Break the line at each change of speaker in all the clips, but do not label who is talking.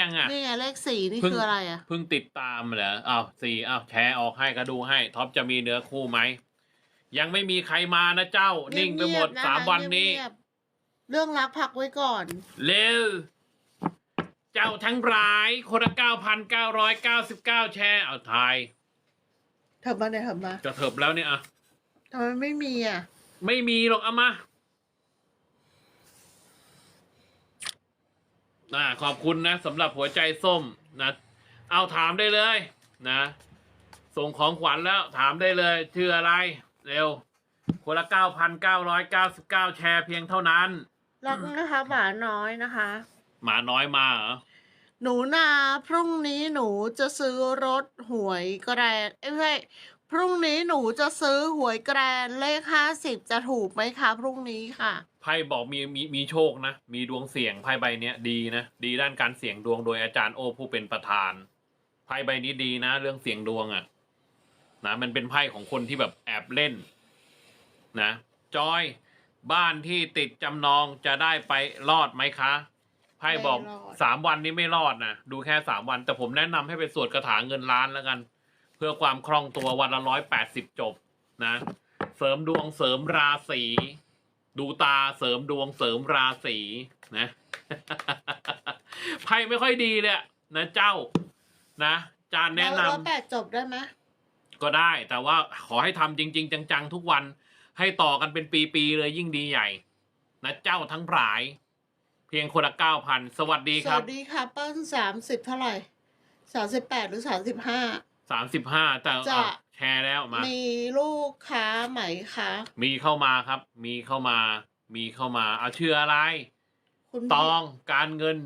ยังอะ
นี่ไงเลขสี่นี่
เพิ่ง
คืออะไรอะ
เพิ่งติดตามเหรออ้าวสี่อ้าวแชร์ออกให้ก็ดูให้ท็อปจะมีเนื้อคู่ไหมยังไม่มีใครมานะเจ้า นิ่งไปหมด
เงียบๆะ
สามวันนี้
เงียบๆเรื่องรักพักไว้ก่อน
เร็ว เจ้าทั้งหลายคนละเก้าพันเก้าร้อยเก้าสิบเก้าแชร์เอาทาย
เถิบมาเนี่ยเถิบมา
จะเถิบแล้วเนี่ยอะ
ทำไมไม่มีอะ
ไม่มีหรอกเอามา น่าขอบคุณนะสำหรับหัวใจส้มนะเอาถามได้เลยนะ ส่งของขวัญแล้วถามได้เลยชื่ออะไร เร็ว คนละเก้าพันเก้าร้อยเก้าสิบเก้าแชร์เพียงเท่านั้น
รักนะคะหมาน้อยนะคะ
หมาน้อยมาเหรอ
หนูนาพรุ่งนี้หนูจะซื้อรถหวยแกรนเอ้ยไม่ใช่ พรุ่งนี้หนูจะซื้อหวยแกรนเลขห้าสิบจะถูกไหมคะ พรุ่งนี้ค่ะ
ไพ่บอกมีมีมีโชคนะ มีดวงเสี่ยงไพ่ใบเนี้ยดีนะ ดีด้านการเสี่ยงดวงโดยอาจารย์โอผู้เป็นประธาน ไพ่ใบนี้ดีนะ เรื่องเสี่ยงดวงอะ่ะ นะ มันเป็นไพ่ของคนที่แบบแอบเล่น นะ จอย บ้านที่ติดจำนองจะได้ไปรอดไหมคะ ไพ่บอก
ไม่รอด
สามวันนี้ไม่รอดนะ ดูแค่สามวัน แต่ผมแนะนำให้ไปสวดคาถาเงินล้านแล้วกัน เพื่อความคล่องตัววันละร้อยแปดสิบจบนะ เสริมดวงเสริมราศีดูตาเสริมดวงเสริมราศีนะไพ่ไม่ค่อยดีเลยอะนะเจ้านะจานแนะน
ร้อยแปดจบได้ไหมำ
ก็ได้แต่ว่าขอให้ทำจริง ๆ จัง ๆ ทุกวันให้ต่อกันเป็นปีๆเลยยิ่งดีใหญ่ นะเจ้าทั้งหลาย เพียงคนละเก้าพันสวัสดี
ส
ครับ
วัสดีค่ะเปิ้ลสามสิบเท่าไหร่สามสิบแปดหรือสามสิบห้า
สามสิบห้าแต่
จะ
อะแชร์แล้วมา
มีลูกค้าไหมคะ
มีเข้ามาครับ มีเข้ามา มีเข้ามาเอาชื่ออะไร
คุณ
ต
พี่
องการเงิน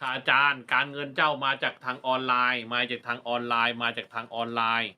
ค่ะอาจารย์ การเงินเจ้ามาจากทางออนไลน์ มาจากทางออนไลน์ มาจากทางออนไลน์